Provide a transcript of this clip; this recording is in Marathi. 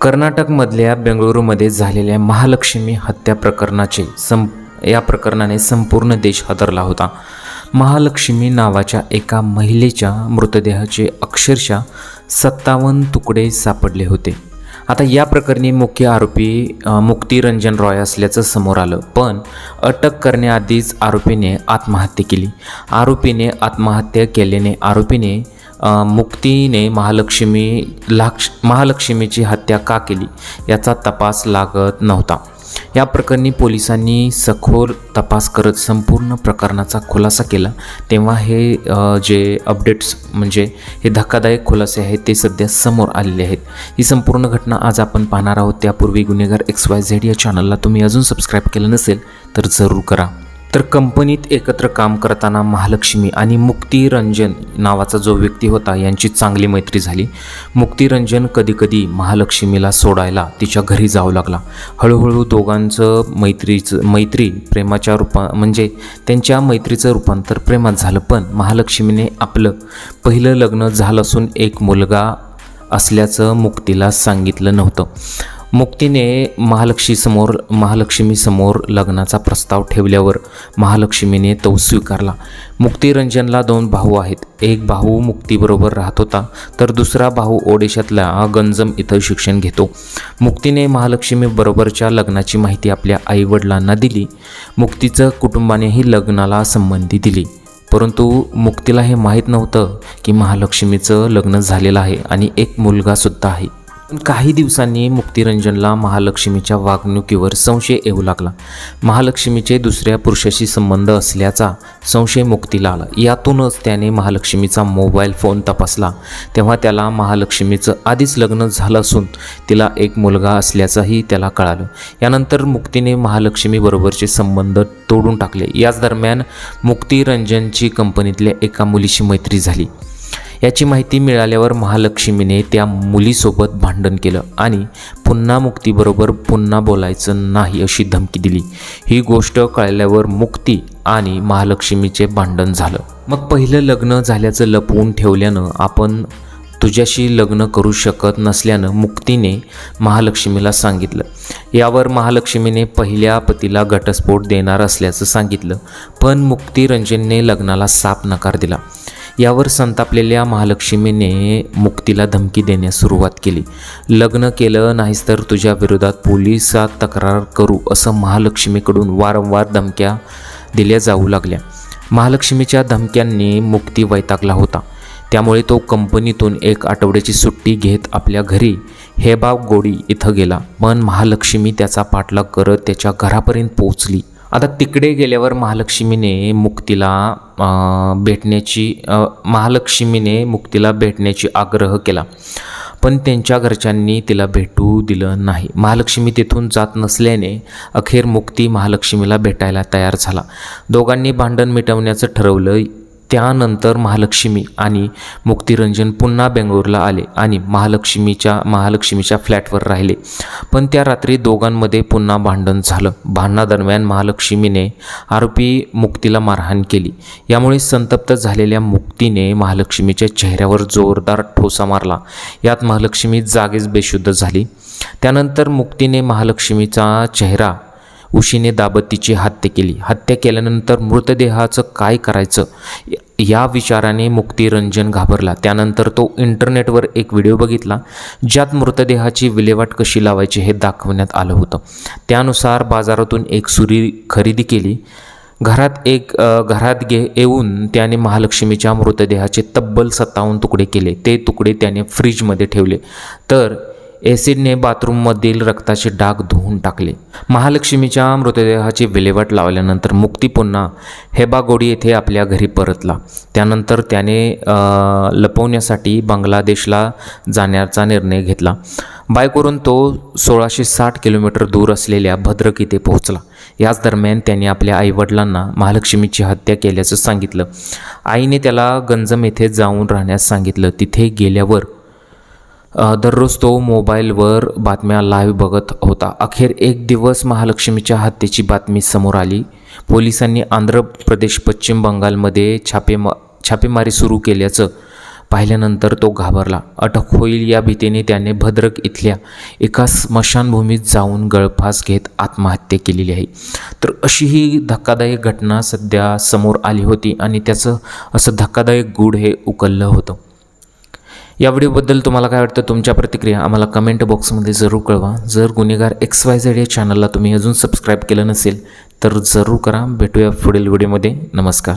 कर्नाटकमधल्या बेंगळुरूमध्ये झालेल्या महालक्ष्मी हत्या प्रकरणाचे सं या प्रकरणाने संपूर्ण देश हादरला होता. महालक्ष्मी नावाच्या एका महिलेच्या मृतदेहाचे अक्षरशः सत्तावन्न तुकडे सापडले होते. आता या प्रकरणी मुख्य आरोपी अ, मुक्तिरंजन रॉय असल्याचं समोर आलं. पण अटक करण्याआधीच आरोपीने आत्महत्या केली. आरोपीने आत्महत्या केल्याने आरोपीने मुक्तीने महालक्ष्मी लाक्ष महालक्ष्मीची हत्या का केली? याचा तपास लागत नव्हता. या प्रकरणी पोलिसांनी सखोल तपास करत संपूर्ण प्रकरणाचा खुलासा केला. तेव्हा हे जे अपडेट्स म्हणजे हे धक्कादायक खुलासे आहेत ते सध्या समोर आलेले आहेत. ही संपूर्ण घटना आज आपण पाहणार आहोत. त्यापूर्वी गुन्हेगार एक्स वाय झेड या चॅनलला तुम्ही अजून सबस्क्राईब केलं नसेल तर जरूर करा. तर कंपनीत एकत्र काम करताना महालक्ष्मी आणि मुक्तिरंजन नावाचा जो व्यक्ती होता यांची चांगली मैत्री झाली. मुक्तिरंजन कधीकधी महालक्ष्मीला सोडायला तिच्या घरी जावं लागला. हळूहळू दोघांचं मैत्रीचं मैत्री प्रेमाच्या रूपा म्हणजे त्यांच्या मैत्रीचं रूपांतर प्रेमात झालं. पण महालक्ष्मीने आपलं पहिलं लग्न झालं असून एक मुलगा असल्याचं मुक्तीला सांगितलं नव्हतं. मुक्तीने महालक्ष्मीसमोर महालक्ष्मीसमोर लग्नाचा प्रस्ताव ठेवल्यावर महालक्ष्मीने तो स्वीकारला. मुक्तिरंजनला दोन भाऊ आहेत. एक भाऊ मुक्तीबरोबर राहत होता तर दुसरा भाऊ ओडिशातल्या गंजम इथं शिक्षण घेतो. मुक्तीने महालक्ष्मीबरोबरच्या लग्नाची माहिती आपल्या आईवडिलांना दिली. मुक्तीचं कुटुंबानेही लग्नाला संबंधी दिली. परंतु मुक्तीला हे माहीत नव्हतं की महालक्ष्मीचं लग्न झालेलं आहे आणि एक मुलगासुद्धा आहे. काही दिवसांनी मुक्तिरंजनला महालक्ष्मीच्या वागणुकीवर संशय येऊ लागला. महालक्ष्मीचे दुसऱ्या पुरुषाशी संबंध असल्याचा संशय मुक्तीला आला. यातूनच त्याने महालक्ष्मीचा मोबाईल फोन तपासला. तेव्हा त्याला महालक्ष्मीचं आधीच लग्न झालं असून तिला एक मुलगा असल्याचंही त्याला कळालं. यानंतर मुक्तीने महालक्ष्मीबरोबरचे संबंध तोडून टाकले. याच दरम्यान मुक्तिरंजनची कंपनीतल्या एका मुलीशी मैत्री झाली. याची माहिती मिळाल्यावर महालक्ष्मीने त्या मुलीसोबत भांडण केलं आणि पुन्हा मुक्तीबरोबर पुन्हा बोलायचं नाही अशी धमकी दिली. ही गोष्ट कळल्यावर मुक्ती आणि महालक्ष्मीचे भांडण झालं. मग पहिलं लग्न झाल्याचं लपवून ठेवल्यानं आपण तुझ्याशी लग्न करू शकत नसल्यानं मुक्तीने महालक्ष्मीला सांगितलं. यावर महालक्ष्मीने पहिल्या पतीला घटस्फोट देणार असल्याचं सांगितलं. पण मुक्तिरंजनने लग्नाला साप नकार दिला. यावर संतापलेल्या महालक्ष्मीने मुक्तीला धमकी देण्यास सुरुवात केली. लग्न केलं नाहीस तर तुझ्या विरोधात पोलिसात तक्रार करू असं महालक्ष्मीकडून वारंवार धमक्या दिल्या जाऊ लागल्या. महालक्ष्मीच्या धमक्यांनी मुक्ती वैतागला होता. त्यामुळे तो कंपनीतून एक आठवड्याची सुट्टी घेत आपल्या घरी हेबाव गोडी इथं गेला. पण महालक्ष्मी त्याचा पाठलाग करत त्याच्या घरापर्यंत पोहोचली. आता तिकडे गेल्यावर महालक्ष्मीने मुक्तीला भेटण्याची महालक्ष्मीने मुक्तीला भेटण्याची आग्रह केला. पण त्यांच्या घरच्यांनी तिला भेटू दिलं नाही. महालक्ष्मी तिथून जात नसल्याने अखेर मुक्ती महालक्ष्मीला भेटायला तयार झाला. दोघांनी भांडण मिटवण्याचं ठरवलं. त्यानंतर महालक्ष्मी आणि मुक्तिरंजन पुन्हा बेंगळूरला आले आणि महालक्ष्मीच्या महालक्ष्मीच्या फ्लॅटवर राहिले. पण त्या रात्री दोघांमध्ये पुन्हा भांडण झालं. भांडणादरम्यान महालक्ष्मीने आरोपी मुक्तीला मारहाण केली. यामुळे संतप्त झालेल्या मुक्तीने महालक्ष्मीच्या चेहऱ्यावर जोरदार ठोसा मारला. यात महालक्ष्मी जागीच बेशुद्ध झाली. त्यानंतर मुक्तीने महालक्ष्मीचा चेहरा उशीने दाबत तिची हत्या केली. हत्या केल्यानंतर मृतदेहाचं काय करायचं? या विचाराने मुक्तिरंजन घाबरला. त्यानंतर तो इंटरनेटवर एक व्हिडिओ बघितला ज्यात मृतदेहाची विल्हेवाट कशी लावायची हे दाखवण्यात आलं होतं. त्यानुसार बाजारातून एक सुरी खरेदी केली. घरात एक घरात गे येऊन त्याने महालक्ष्मीच्या मृतदेहाचे तब्बल सत्तावन्न तुकडे केले. ते तुकडे त्याने फ्रीजमध्ये ठेवले. तर ॲसिडने बाथरूममधील रक्ताचे डाग धुवून टाकले. महालक्ष्मीच्या मृतदेहाची विल्हेवाट लावल्यानंतर मुक्ती पुन्हा हेबागोडी येथे आपल्या घरी परतला. त्यानंतर त्याने लपवण्यासाठी बांगलादेशला जाण्याचा निर्णय घेतला. बायकवरून तो सोळाशे साठ किलोमीटर दूर असलेल्या भद्रक इथे पोहोचला. याच दरम्यान त्याने आपल्या आईवडिलांना महालक्ष्मीची हत्या केल्याचं सांगितलं. आईने त्याला गंजम येथे जाऊन राहण्यास सांगितलं. तिथे गेल्यावर दररोज तो मोबाईलवर बातम्या लाईव्ह बघत होता. अखेर एक दिवस महालक्ष्मीच्या हत्येची बातमी समोर आली. पोलिसांनी आंध्र प्रदेश पश्चिम बंगालमध्ये छापेमा छापेमारी सुरू केल्याचं पाहिल्यानंतर तो घाबरला. अटक होईल या भीतीने त्याने भद्रक इथल्या एका स्मशानभूमीत जाऊन गळफास घेत आत्महत्या केलेली आहे. तर अशी ही धक्कादायक घटना सध्या समोर आली होती आणि त्याचं असं धक्कादायक गूढ हे उकललं होतं. या व्हिडिओबद्दल तुम्हाला काय वाटतं? तुमच्या प्रतिक्रिया आम्हाला कमेंट बॉक्समध्ये जरूर कळवा. जर गुन्हेगार एक्स वाय झेड या चॅनलला तुम्ही अजून सबस्क्राईब केलं नसेल तर जरूर करा. भेटूया पुढील व्हिडिओमध्ये. नमस्कार.